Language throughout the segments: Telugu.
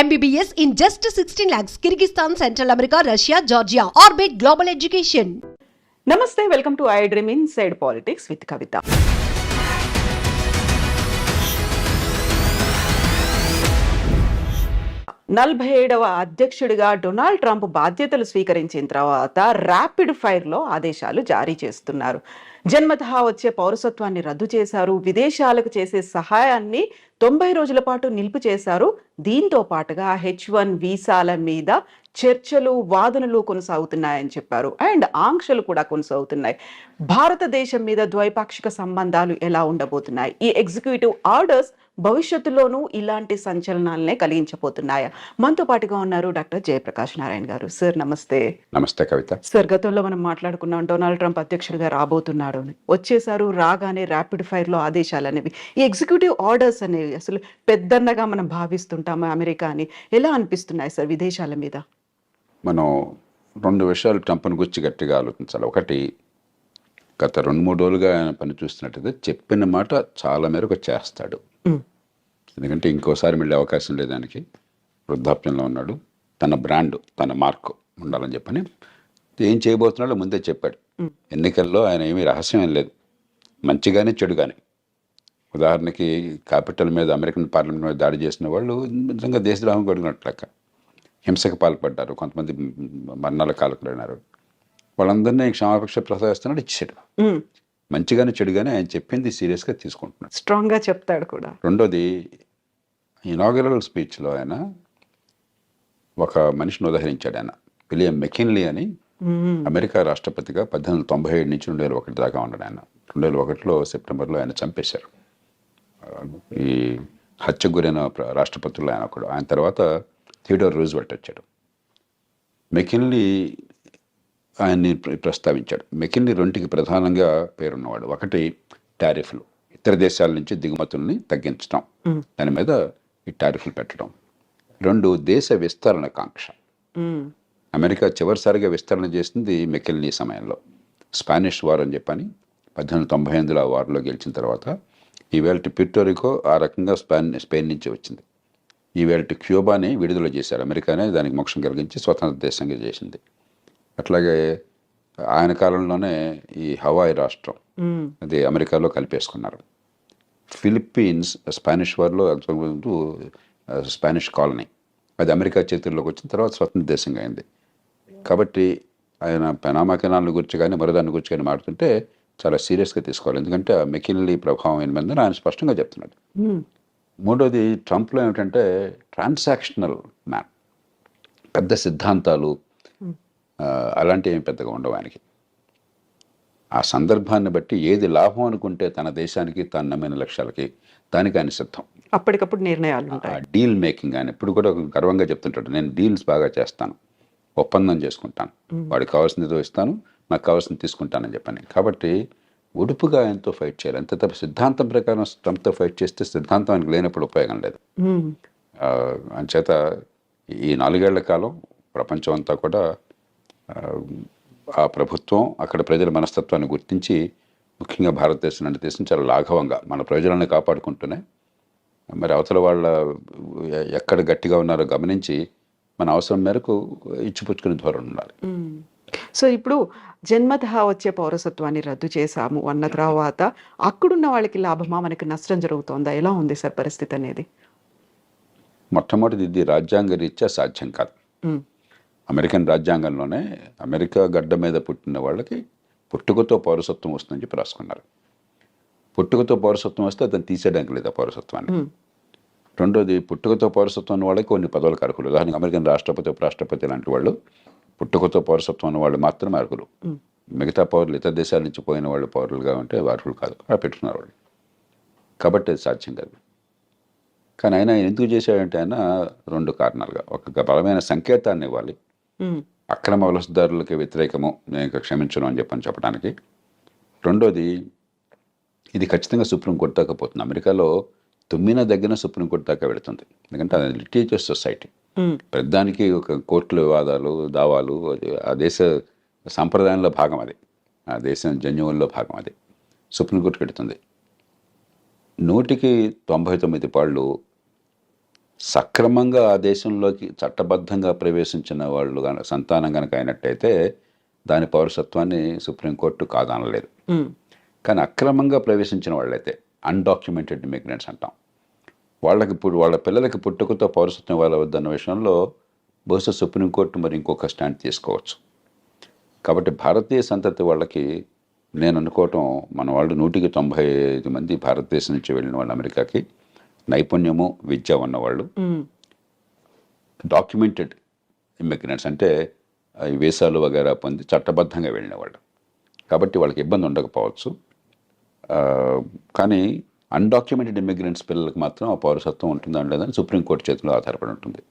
MBBS in just sixteen lakhs Kyrgyzstan central America Russia Georgia Orbit global education నమస్తే welcome to I dream inside politics with Kavitha నలభై ఏడవ అధ్యక్షుడిగా డొనాల్డ్ ట్రంప్ బాధ్యతలు స్వీకరించిన తర్వాత ర్యాపిడ్ ఫైర్లో ఆదేశాలు జారీ చేస్తున్నారు. జన్మతహా వచ్చే పౌరసత్వాన్ని రద్దు చేశారు విదేశాలకు చేసే సహాయాన్ని తొంభై రోజుల పాటు నిలుపు చేశారు. దీంతో పాటుగా హెచ్ వన్ వీసాల మీద చర్చలు వాదనలు కొనసాగుతున్నాయని చెప్పారు. అండ్ ఆంక్షలు కూడా కొనసాగుతున్నాయి. భారతదేశం మీద ద్వైపాక్షిక సంబంధాలు ఎలా ఉండబోతున్నాయి? ఈ ఎగ్జిక్యూటివ్ ఆర్డర్స్ భవిష్యత్తులోనూ ఇలాంటి సంచలనాలనే కలిగించబోతున్నాయా? మనతో పాటుగా ఉన్నారు డాక్టర్ జయప్రకాష్ నారాయణ గారు. సార్ నమస్తే. నమస్తే కవిత. సార్ గతంలో మనం మాట్లాడుకున్నాం డొనాల్డ్ ట్రంప్ అధ్యక్షుడిగా రాబోతున్నాడు అని. వచ్చేసారు రాగానే ర్యాపిడ్ ఫైర్లో ఆదేశాలు అనేవి ఈ ఎగ్జిక్యూటివ్ ఆర్డర్స్ అనేవి అసలు పెద్దన్నగా మనం భావిస్తుంటాము అమెరికా అని? ఎలా అనిపిస్తున్నాయి సార్ విదేశాల మీద? మనం రెండు విషయాలు ట్రంప్ను గురించి గట్టిగా ఆలోచించాలి. ఒకటి గత రెండు మూడు రోజులుగా ఆయన పని చూస్తున్నట్టయితే చెప్పిన మాట చాలా మేరకు చేస్తాడు. ఎందుకంటే ఇంకోసారి మళ్ళీ అవకాశం లేదు దానికి వృద్ధాప్యంలో ఉన్నాడు. తన బ్రాండ్ తన మార్క్ ఉండాలని చెప్పని ఏం చేయబోతున్నాడో ముందే చెప్పాడు. ఎన్నికల్లో ఆయన ఏమీ రహస్యం ఏం లేదు. మంచి కానీ చెడు కానీ ఉదాహరణకి క్యాపిటల్ మీద అమెరికన్ పార్లమెంట్ మీద దాడి చేసిన వాళ్ళు నిజంగా దేశద్రోహం కొడుకున్నట్లెక్క హింసకు పాల్పడ్డారు. కొంతమంది మరణాల కాలకులైనారు. వాళ్ళందరినీ క్షమాపక్ష ప్రసాదిస్తున్నాడు ఇచ్చాడు మంచిగానే చెడుగానే ఆయన చెప్పింది సీరియస్గా తీసుకుంటున్నాడు. స్ట్రాంగ్గా చెప్తాడు కూడా. రెండోది ఇనాగరల్ స్పీచ్లో ఆయన ఒక మనిషిని ఉదహరించాడు ఆయన. విలియం మెకిన్లీ అని అమెరికా రాష్ట్రపతిగా పద్దెనిమిది తొంభై ఏడు నుంచి రెండు వేల ఒకటి దాకా ఉన్నాడు ఆయన. రెండు వేల ఒకటిలో సెప్టెంబర్లో ఆయన చంపేశారు. ఈ హత్యకు గురైన రాష్ట్రపతుల్లో ఆయన ఒకడు. ఆయన తర్వాత థియోడోర్ రూజ్వెల్ట్ వచ్చాడు. మెకిన్లీ ఆయన్ని ప్ర- ప్రస్తావించాడు. మెకిన్లీ రెండుకి ప్రధానంగా పేరున్నవాడు. ఒకటి టారిఫ్లు. ఇతర దేశాల నుంచి దిగుమతుల్ని తగ్గించడం దాని మీద ఈ టారిఫ్లు పెట్టడం. రెండు దేశ విస్తరణ కాంక్ష. అమెరికా చివరిసారిగా విస్తరణ చేసింది మెకెల్నీ సమయంలో. స్పానిష్ వార్ అని చెప్పని పద్దెనిమిది తొంభై ఎనిమిదిలో ఆ వార్లో గెలిచిన తర్వాత ఈవేళ పిక్టోరికో ఆ రకంగా స్పాన్ స్పెయిన్ నుంచి వచ్చింది. ఈవేళ క్యూబాని విడుదల చేశారు. అమెరికానే దానికి మోక్షం కలిగించి స్వతంత్ర దేశంగా చేసింది. అట్లాగే ఆయన కాలంలోనే ఈ హవాయి రాష్ట్రం అది అమెరికాలో కలిపేసుకున్నారు. ఫిలిప్పీన్స్ స్పానిష్ వార్లో స్పానిష్ కాలనీ. అది అమెరికా చేతుల్లోకి వచ్చిన తర్వాత స్వతంత్ర దేశంగా అయింది. కాబట్టి ఆయన పెనామా కెనాల్ గురించి కానీ మరోదాని గురించి కానీ మాట్లాడుతుంటే చాలా సీరియస్గా తీసుకోవాలి. ఎందుకంటే ఆ మెకిన్లీ ప్రభావం ఏమైందని ఆయన స్పష్టంగా చెప్తున్నాడు. మూడోది ట్రంప్లో ఏమిటంటే ట్రాన్సాక్షనల్ మ్యాన్. పెద్ద సిద్ధాంతాలు అలాంటివి ఏమి పెద్దగా ఉండవు ఆయనకి. ఆ సందర్భాన్ని బట్టి ఏది లాభం అనుకుంటే తన దేశానికి తాను నమ్మిన లక్ష్యాలకి దానికి ఆయన సిద్ధం. అప్పటికప్పుడు నిర్ణయాలు డీల్ మేకింగ్ ఆయన ఇప్పుడు కూడా గర్వంగా చెప్తుంటాడు నేను డీల్స్ బాగా చేస్తాను ఒప్పందం చేసుకుంటాను వాడికి కావాల్సింది ఇస్తాను నాకు కావాల్సింది తీసుకుంటానని చెప్పని కాబట్టి ఉడుపుగా ఆయనతో ఫైట్ చేయాలి. అంతే తప్ప సిద్ధాంతం ప్రకారం ట్రంప్తో ఫైట్ చేస్తే సిద్ధాంతం ఆయనకు లేనప్పుడు ఉపయోగం లేదు. అంచేత ఈ నాలుగేళ్ళ కాలం ప్రపంచం అంతా కూడా ఆ, ప్రభుత్వం అక్కడ ప్రజల మనస్తత్వాన్ని గుర్తించి ముఖ్యంగా భారతదేశం లాంటి దేశం చాలా లాఘవంగా మన ప్రజలను కాపాడుకుంటూనే మరి అవతల వాళ్ళ ఎక్కడ గట్టిగా ఉన్నారో గమనించి మన అవసరం మేరకు ఇచ్చిపుచ్చుకునే ధోరణి ఉండాలి. సో ఇప్పుడు జన్మతహా వచ్చే పౌరసత్వాన్ని రద్దు చేశాము అన్న తర్వాత అక్కడున్న వాళ్ళకి లాభమా? మనకి నష్టం జరుగుతోందా? ఎలా ఉంది సార్ పరిస్థితి అనేది? మొట్టమొదటిది ఇది రాజ్యాంగ రీత్యా సాధ్యం కాదు. అమెరికన్ రాజ్యాంగంలోనే అమెరికా గడ్డ మీద పుట్టిన వాళ్ళకి పుట్టుకతో పౌరసత్వం వస్తుందని చెప్పి రాసుకున్నారు. పుట్టుకతో పౌరసత్వం వస్తే అతను తీసేయడానికి లేదు ఆ పౌరసత్వాన్ని రెండోది పుట్టుకతో పౌరసత్వం ఉన్న వాళ్ళకి కొన్ని పదవులకు అర్హులు. ఉదాహరణకి అమెరికన్ రాష్ట్రపతి ఉపరాష్ట్రపతి లాంటి వాళ్ళు పుట్టుకతో పౌరసత్వం ఉన్న వాళ్ళు మాత్రమే అర్హులు. మిగతా పౌరులు ఇతర దేశాల నుంచి పోయిన వాళ్ళు పౌరులుగా ఉంటే అర్హులు కాదు. అలా పెట్టుకున్నారు వాళ్ళు. కాబట్టి అది సాధ్యం కాదు. కానీ ఆయన ఎందుకు చేశాడంటే ఆయన రెండు కారణాలుగా. ఒక బలమైన సంకేతాన్ని ఇవ్వాలి. అక్రమ వలసదారులకి వ్యతిరేకము నేను ఇక క్షమించను అని చెప్పని చెప్పడానికి. రెండోది ఇది ఖచ్చితంగా సుప్రీంకోర్టు దాకా పోతుంది. అమెరికాలో తుమ్మిన దగ్గర సుప్రీంకోర్టు దాకా వెళుతుంది. ఎందుకంటే అది లిటిగేటివ్ సొసైటీ. ఉమ్, ప్రతిదానికి ఒక కోర్టుల వివాదాలు దావాలు అది ఆ దేశ సాంప్రదాయంలో భాగం అది. ఆ దేశం జన్యువుల్లో భాగం అది. సుప్రీంకోర్టుకి వెళుతుంది. నూటికి తొంభై తొమ్మిది పాళ్ళు సక్రమంగా ఆ దేశంలోకి చట్టబద్ధంగా ప్రవేశించిన వాళ్ళు గన సంతానం కనుక అయినట్టయితే దాని పౌరసత్వాన్ని సుప్రీంకోర్టు కాదనలేదు. కానీ అక్రమంగా ప్రవేశించిన వాళ్ళైతే అన్డాక్యుమెంటెడ్ ఇమిగ్రెంట్స్ అంటాం. వాళ్ళకి ఇప్పుడు వాళ్ళ పిల్లలకి పుట్టుకతో పౌరసత్వం ఇవ్వవద్దన్న విషయంలో బహుశా సుప్రీంకోర్టు మరి ఇంకొక స్టాండ్ తీసుకోవచ్చు. కాబట్టి భారతీయ సంతతి వాళ్ళకి నేను అనుకోవటం మన వాళ్ళు నూటికి తొంభై ఐదు మంది భారతదేశం నుంచి వెళ్ళిన వాళ్ళు అమెరికాకి నైపుణ్యము విద్య ఉన్నవాళ్ళు. డాక్యుమెంటెడ్ ఇమిగ్రెంట్స్ అంటే వీసాలు వగేరా పొంది చట్టబద్ధంగా వెళ్ళిన వాళ్ళు. కాబట్టి వాళ్ళకి ఇబ్బంది ఉండకపోవచ్చు. కానీ అన్డాక్యుమెంటెడ్ ఇమిగ్రెంట్స్ పిల్లలకు మాత్రం ఆ పౌరసత్వం ఉంటుందా లేదని సుప్రీంకోర్టు చేతిలో ఆధారపడి ఉంటుంది.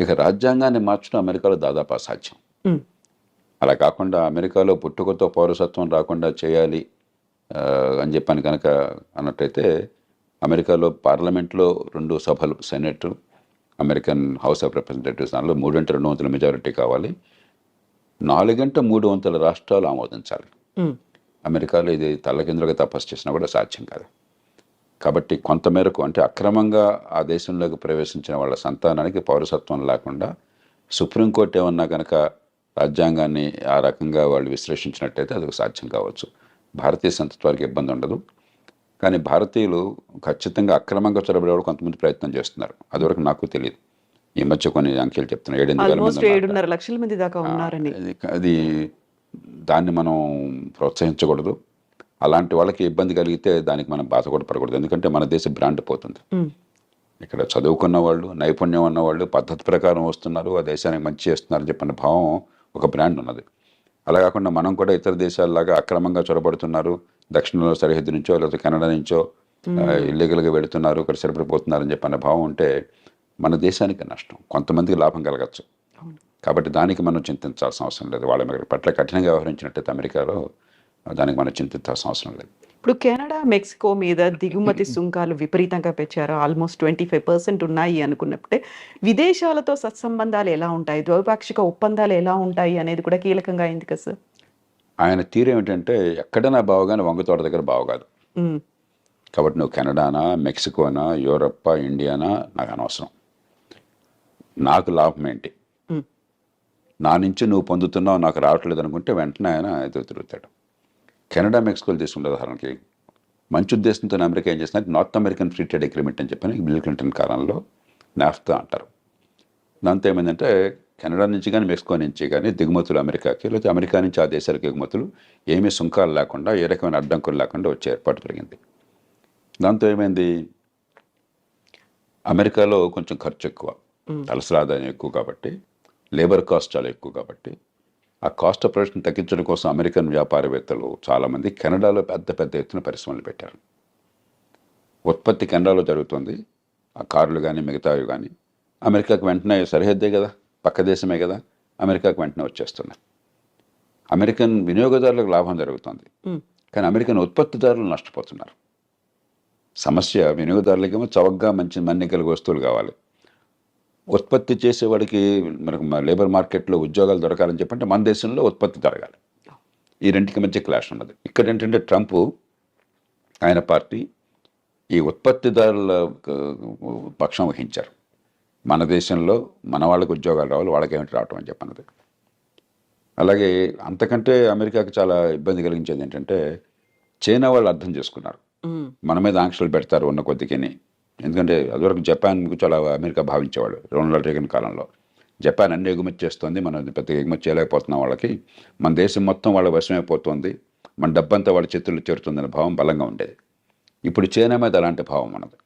ఇక రాజ్యాంగాన్ని మార్చడం అమెరికాలో దాదాపు అసాధ్యం. అలా కాకుండా అమెరికాలో పుట్టుకతో పౌరసత్వం రాకుండా చేయాలి అని చెప్పని కనుక అన్నట్టయితే అమెరికాలో పార్లమెంట్లో రెండు సభలు senate American house of representatives దానిలో మూడంటే రెండు వంతుల మెజారిటీ కావాలి. నాలుగంట మూడు వంతుల రాష్ట్రాలు ఆమోదించాలి. అమెరికాలో ఇది తల్లకిందులుగా తపస్సు చేసినా కూడా సాధ్యం కాదు. కాబట్టి కొంతమేరకు అంటే అక్రమంగా ఆ దేశంలోకి ప్రవేశించిన వాళ్ళ సంతానానికి పౌరసత్వం లేకుండా సుప్రీంకోర్టు ఏమన్నా కనుక రాజ్యాంగాన్ని ఆ రకంగా వాళ్ళు విశ్లేషించినట్టయితే అది సాధ్యం కావచ్చు. భారతీయ సంతత్వానికి ఇబ్బంది ఉండదు. కానీ భారతీయులు ఖచ్చితంగా అక్రమంగా చొరబడేవాడు కొంతమంది ప్రయత్నం చేస్తున్నారు. అదివరకు నాకు తెలియదు ఈ మధ్య కొన్ని అంకెలు. ఏడున్నర లక్షల మంది దాకా ఉన్నారని. అది దాన్ని మనం ప్రోత్సహించకూడదు. అలాంటి వాళ్ళకి ఇబ్బంది కలిగితే దానికి మనం బాధ కూడా పడకూడదు. ఎందుకంటే మన దేశ బ్రాండ్ పోతుంది. ఇక్కడ చదువుకున్న వాళ్ళు నైపుణ్యం ఉన్న వాళ్ళు పద్ధతి ప్రకారం వస్తున్నారు. ఆ దేశానికి మంచి చేస్తున్నారు అని చెప్పిన భావం ఒక బ్రాండ్ ఉన్నది. అలా కాకుండా మనం కూడా ఇతర దేశాల్లాగా అక్రమంగా చొరబడుతున్నారు. దక్షిణంలో సరిహద్దు నుంచో లేకపోతే కెనడా నుంచో ఇల్లీగల్గా వెళుతున్నారు ఇక్కడ సరిపడిపోతున్నారు అని చెప్పిన భావం ఉంటే మన దేశానికి నష్టం. కొంతమందికి లాభం కలగచ్చు. కాబట్టి దానికి మనం చింతించాల్సిన అవసరం లేదు. వాళ్ళ మీద పట్ల కఠినంగా వ్యవహరించినట్టయితే అమెరికాలో దానికి మనం చింతించాల్సిన అవసరం లేదు. ఇప్పుడు కెనడా మెక్సికో మీద దిగుమతి సుంకాలు విపరీతంగా పెంచారు. ఆల్మోస్ట్ ట్వంటీ ఫైవ్ పర్సెంట్ ఉన్నాయి అనుకున్నప్పుడే. విదేశాలతో సత్సంబంధాలు ఎలా ఉంటాయి? ద్వైపాక్షిక ఒప్పందాలు ఎలా ఉంటాయి అనేది కూడా కీలకంగా అయింది కదా సార్? ఆయన తీరు ఏమిటంటే ఎక్కడైనా బావగానే వంగతోట దగ్గర బావగాదు ఉమ్, కాబట్టి నువ్వు కెనడానా మెక్సికోనా యూరప్పా ఇండియానా నాకు అనవసరం. నాకు లాభం ఏంటి? నా నుంచి నువ్వు పొందుతున్నావు నాకు రావట్లేదు అనుకుంటే వెంటనే ఆయన ఎదురు తిరుగుతాడు. కెనడా మెక్సికోలు తీసుకుంటే ఉదాహరణకి మంచి ఉద్దేశంతో అమెరికా ఏం చేస్తుందంటే North American free trade agreement అని చెప్పని బిల్ క్లింటన్ కాలంలో నాఫ్తా అంటారు. దాంతో ఏమైందంటే కెనడా నుంచి కానీ మెక్సికో నుంచి కానీ దిగుమతులు అమెరికాకి లేకపోతే అమెరికా నుంచి ఆ దేశాలకు ఎగుమతులు ఏమీ సుంకాలు లేకుండా ఏ రకమైన అడ్డంకులు లేకుండా వచ్చే ఏర్పాటు జరిగింది. దాంతో ఏమైంది? అమెరికాలో కొంచెం ఖర్చు ఎక్కువ. తలసరి ఆదాయం ఎక్కువ కాబట్టి లేబర్ కాస్ట్ చాలా ఎక్కువ కాబట్టి ఆ కాస్ట్ ఆఫ్ ప్రొడక్షన్ తగ్గించడం కోసం అమెరికన్ వ్యాపారవేత్తలు చాలామంది కెనడాలో పెద్ద పెద్ద ఎత్తున పరిశ్రమలు పెట్టారు. ఉత్పత్తి కెనడాలో జరుగుతుంది. ఆ కార్లు కానీ మిగతావి కానీ అమెరికాకు వెంటనే సరిహద్దే కదా. పక్క దేశమే కదా అమెరికాకు వెంటనే వచ్చేస్తున్నాయి అమెరికన్ వినియోగదారులకు లాభం జరుగుతుంది. కానీ అమెరికన్ ఉత్పత్తిదారులు నష్టపోతున్నారు. సమస్య వినియోగదారులకేమో చవకగా మంచి మన్నికల వస్తువులు కావాలి. ఉత్పత్తి చేసేవాడికి మనకు లేబర్ మార్కెట్లో ఉద్యోగాలు దొరకాలని చెప్పంటే మన దేశంలో ఉత్పత్తి జరగాలి. ఈ రెంటికి మధ్య క్లాష్ ఉన్నది. ఇక్కడ ఏంటంటే ట్రంప్ ఆయన పార్టీ ఈ ఉత్పత్తిదారుల పక్షం వహించారు. మన దేశంలో మన వాళ్ళకి ఉద్యోగాలు రావాలి వాళ్ళకేమిటి రావటం అని చెప్పన్నది. అలాగే అంతకంటే అమెరికాకి చాలా ఇబ్బంది కలిగించేది ఏంటంటే చైనా వాళ్ళు అర్థం చేసుకున్నారు. మన మీద ఆంక్షలు పెడతారు ఉన్న కొద్దికిని. ఎందుకంటే అదివరకు జపాన్ చాలా అమెరికా భావించేవాడు రొనాల్డ్ రేగన్ కాలంలో. జపాన్ అన్ని ఎగుమతి చేస్తుంది మనం పెద్దగా ఎగుమతి చేయలేకపోతున్నాం వాళ్ళకి. మన దేశం మొత్తం వాళ్ళ వశమైపోతుంది మన డబ్బంతా వాళ్ళ చేతుల్లో చేరుతుందనే భావం బలంగా ఉండేది. ఇప్పుడు చైనా మీద అలాంటి భావం ఉన్నది.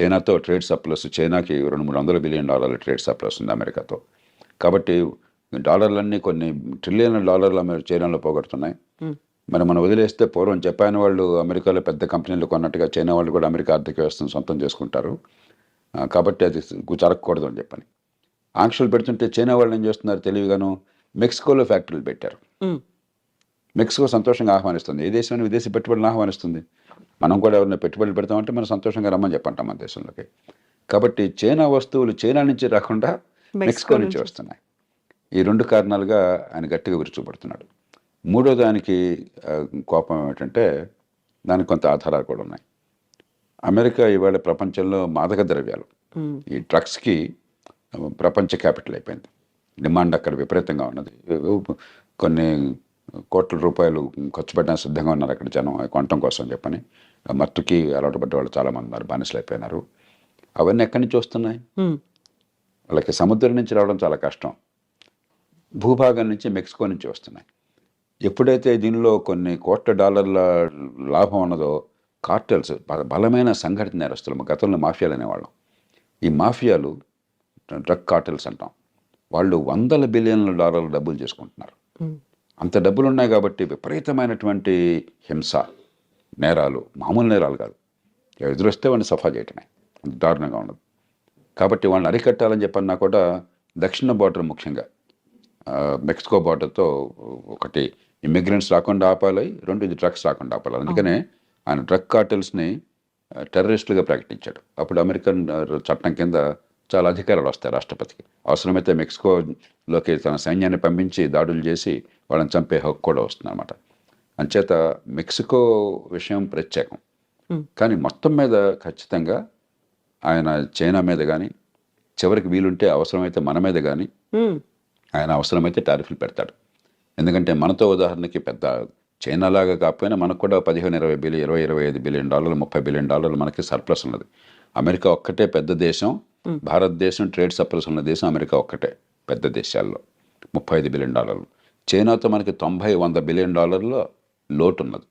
చైనాతో ట్రేడ్ సప్లస్ చైనాకి రెండు మూడు వందల బిలియన్ డాలర్ల ట్రేడ్ సప్లస్ ఉంది అమెరికాతో. కాబట్టి డాలర్లన్నీ కొన్ని ట్రిలియన్ల డాలర్లు చైనాలో పోగొడుతున్నాయి. మరి మనం వదిలేస్తే పూర్వం జపాన్ వాళ్ళు అమెరికాలో పెద్ద కంపెనీలు కొన్నట్టుగా చైనా వాళ్ళు కూడా అమెరికా ఆర్థిక వ్యవస్థను సొంతం చేసుకుంటారు. కాబట్టి అది జరగకూడదు అని చెప్పని. ఆంక్షలు పెడుతుంటే చైనా వాళ్ళు ఏం చేస్తున్నారు తెలివిగాను? మెక్సికోలో ఫ్యాక్టరీలు పెట్టారు. మెక్సికో సంతోషంగా ఆహ్వానిస్తుంది. ఏ దేశమైన విదేశీ పెట్టుబడులను ఆహ్వానిస్తుంది. మనం కూడా ఎవరైనా పెట్టుబడులు పెడతామంటే మనం సంతోషంగా రమ్మని చెప్పంటాం మన దేశంలోకి. కాబట్టి చైనా వస్తువులు చైనా నుంచి రాకుండా మెక్సికో నుంచి. వస్తున్నాయి. ఈ రెండు కారణాలుగా ఆయన గట్టిగా విరుచుపడుతున్నాడు మూడో దానికి కోపం ఏమిటంటే దానికి కొంత ఆధారాలు కూడా ఉన్నాయి. అమెరికా ఇవాళ ప్రపంచంలో మాదక ద్రవ్యాలు. ఈ డ్రగ్స్కి ప్రపంచ క్యాపిటల్ అయిపోయింది. డిమాండ్ అక్కడ విపరీతంగా ఉన్నది. కొన్ని కోట్ల రూపాయలు ఖర్చు పెట్టడానికి సిద్ధంగా ఉన్నారు అక్కడ జనం కొనటం కోసం చెప్పని. మత్తుకి అలవాటు పడ్డ వాళ్ళు చాలామంది ఉన్నారు బానిసలు అయిపోయినారు అవన్నీ ఎక్కడి నుంచి వస్తున్నాయి? వాళ్ళకి సముద్రం నుంచి రావడం చాలా కష్టం. భూభాగం నుంచి మెక్సికో నుంచి వస్తున్నాయి. ఎప్పుడైతే దీనిలో కొన్ని కోట్ల డాలర్ల లాభం ఉన్నదో కార్టెల్స్ బలమైన సంఘటిత నేరస్తులు గతంలో మాఫియాలు అనేవాళ్ళం. ఈ మాఫియాలు డ్రగ్ కార్టెల్స్ అంటాం. వాళ్ళు వందల బిలియన్ల డాలర్ల డబ్బులు చేసుకుంటున్నారు. అంత డబ్బులు ఉన్నాయి కాబట్టి విపరీతమైనటువంటి హింస నేరాలు మామూలు నేరాలు కాదు. ఎదురొస్తే వాడిని సఫా చేయటమే. అంత దారుణంగా ఉన్నది కాబట్టి వాళ్ళని అరికట్టాలని చెప్పన్నా కూడా దక్షిణ బార్డర్ ముఖ్యంగా మెక్సికో బార్డర్తో ఒకటి ఇమిగ్రెంట్స్ రాకుండా ఆపాలి రెండు ఇది డ్రగ్స్ రాకుండా ఆపాలి. అందుకనే ఆయన డ్రగ్ కార్టెల్స్ని టెర్రరిస్టులుగా ప్రకటించాడు. అప్పుడు అమెరికన్ చట్టం కింద చాలా అధికారాలు వస్తాయి రాష్ట్రపతికి. అవసరమైతే మెక్సికోలోకి తన సైన్యాన్ని పంపించి దాడులు చేసి వాళ్ళని చంపే హక్కు కూడా వస్తుంది అనమాట అంచేత మెక్సికో విషయం ప్రత్యేకం. కానీ మొత్తం మీద ఖచ్చితంగా ఆయన చైనా మీద కానీ చివరికి వీలుంటే అవసరమైతే మన మీద కానీ ఆయన అవసరమైతే టారిఫ్లు పెడతాడు. ఎందుకంటే మనతో ఉదాహరణకి పెద్ద చైనా లాగా కాకపోయినా మనకు కూడా పదిహేను ఇరవై బిలియన్ ఇరవై ఇరవై ఐదు బిలియన్ డాలర్లు ముప్పై బిలియన్ డాలర్లు మనకి సర్ప్లస్ ఉన్నది. అమెరికా ఒక్కటే పెద్ద దేశం భారతదేశం ట్రేడ్ సర్ప్లస్ ఉన్న దేశం అమెరికా ఒక్కటే పెద్ద దేశాల్లో. ముప్పై ఐదు బిలియన్ డాలర్లు. చైనాతో మనకి తొంభై వంద బిలియన్ డాలర్ల లోటు ఉన్నది.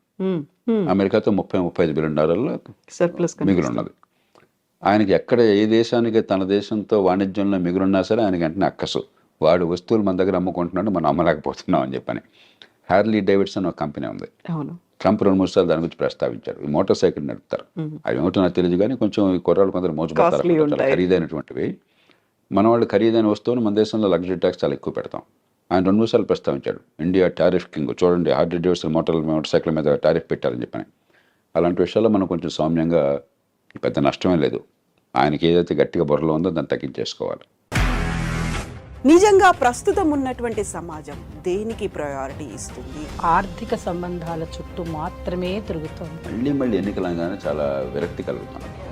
అమెరికాతో ముప్పై ముప్పై ఐదు బిలియన్ డాలర్ల సర్ప్లస్ మిగులు ఉన్నది ఆయనకి ఎక్కడ ఏ దేశానికి తన దేశంతో వాణిజ్యంలో మిగులున్నా సరే ఆయనకి వెంటనే అక్కసు. వాడు వస్తువులు మన దగ్గర అమ్ముకుంటున్నాడు మనం అమ్మలేకపోతున్నాం అని చెప్పని. హ్యార్లీ డేవిడ్సన్ ఒక కంపెనీ ఉంది. ట్రంప్ రెండు మూడు సార్లు దాని గురించి ప్రస్తావించారు. ఈ మోటార్ సైకిల్ నడుపుతారు. అవి ఏమిటో నాకు తెలియదు కానీ కొంచెం ఈ కుర్రాళ్ళు కొందరు మోసపోతారు. ఖరీదైనటువంటివి. మన వాళ్ళు ఖరీదైన వస్తువును మన దేశంలో లగ్జరీ ట్యాక్స్ చాలా ఎక్కువ పెడతాం. ఆయన రెండు మూడు సార్లు ప్రస్తావించాడు. ఇండియా టారిఫ్ కింగ్ చూడండి Harley Davidson motor motor cycle మీద టారిఫ్ పెట్టారని చెప్పని. అలాంటి విషయాల్లో మనం కొంచెం సౌమ్యంగా పెద్ద నష్టమే లేదు. ఆయనకి ఏదైతే గట్టిగా బుర్రలో ఉందో దాన్ని తగ్గించేసుకోవాలి. నిజంగా ప్రస్తుతం ఉన్నటువంటి సమాజం దేనికి ప్రయారిటీ ఇస్తుంది? ఆర్థిక సంబంధాల చుట్టూ మాత్రమే తిరుగుతోంది. మళ్ళీ మళ్ళీ ఎన్నికలంగానే చాలా విరక్తి కలుగుతున్నాం